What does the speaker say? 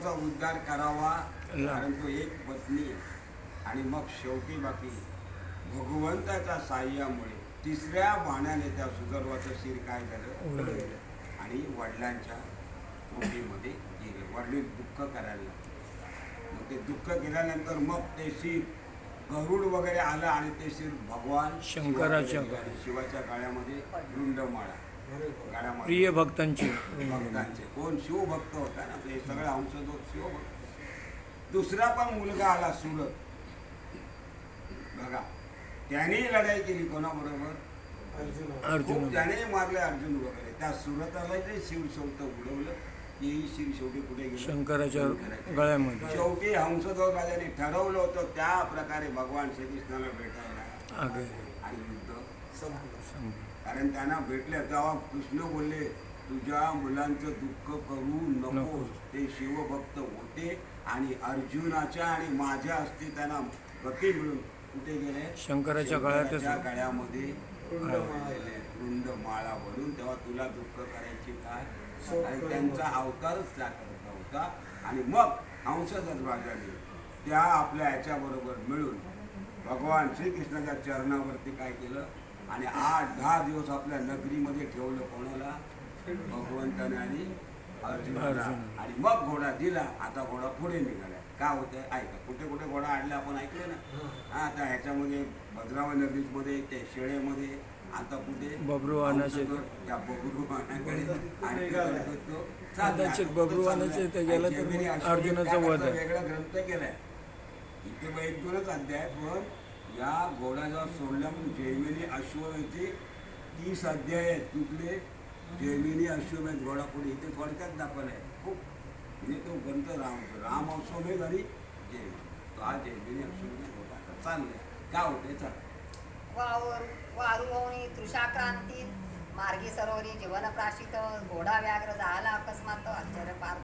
सर्वांचा उद्धार करावा कारण तो एक पत्नी आणि मग शेवटी बाकी भगवंताच्या साह्यामुळे तिसऱ्या बाणाने त्या सुगर्वाचं शिर काय झालं. आणि वडिलांच्या मुठीमध्ये गेले. वडील दुःख करायला लागले. मग ते दुःख केल्यानंतर मग ते शिर गरुड वगैरे आलं आणि ते शिर भगवान शंकराच्या शिवाकडे गेले. शिवाच्या गाळ्यामध्ये प्रिय भक्तांची. भक्तांचे. कोण? शिवभक्त होता ना ते सगळे शिवभक्त. दुसरा पण मुलगा आला सुरत. बघा त्याने लढाई केली कोणाबरोबर? अर्जुन. त्याने मारले अर्जुन वगैरे. त्या सुरताला जे शिव शेवट उडवलं तेही शिव शेवटी कुठे गेलं. शंकराच्या. गळ्यामध्ये. शेवटी हंसदेव राजाने ठरवलं होतं त्या प्रकारे भगवान श्रीकृष्णाला भेटायला. आणि युद्ध. कारण त्यांना भेटले तेव्हा कृष्ण बोलले तुझ्या मुलांचं दुःख करू नको नकोस. ते शिवभक्त होते आणि अर्जुनाच्या आणि माझ्या असते त्यांना गती मिळून कुठे गेले? शंकराच्या गळ्यातच शंकराच्या गळ्यामध्ये. रुंड माळा भरून तेव्हा तुला दुःख करायची काय? आणि त्यांचा अवतारच त्या करता होता. आणि मग हंसदत्त राजाने त्या आपल्या ह्याच्याबरोबर मिळून भगवान श्रीकृष्णाच्या चरणावरती काय केलं? आणि आठ दहा दिवस आपल्या नगरीमध्ये ठेवलं कोणाला? भगवंताने आणि अर्जुनाला. अर्जुन. आणि मग घोडा दिला आता घोडा पुढे निघाला. काय होतंय? ऐका कुठे कुठे घोडा आणला आपण ऐकलं ना? हा. आता ह्याच्यामध्ये भद्रावती नगरीमध्ये ते शेळेमध्ये आता कुठे? हंसगड, त्या बब्रुवाहनाकडे आणि तिकडे तो गेलं तर अर्जुनाचा त्याकरता वध आहे. वेगळा ग्रंथ केलाय. इथे मग एक दोनच अध्याय पण या घोड्याला सोडल्या म्हणून जैमिनी अश्वमेधचे तीस अध्याय आहेत. कुठले? जैमिनी अश्वमेध घोडा पुढे. इथे थोडक्यात दाखवलाय खूप. म्हणजे तो ग्रंथ राम राम अश्वमेध आणि जैमिनी. तो हा जैमिनी अश्वमेध घोडा आता चाललाय. काय होते चाल. वावर वारुवणी तृषाक्रांती मार्गी सरोवरी जीवन प्राशित घोडा व्याघ्र झाला अकस्मात आश्चर्य पार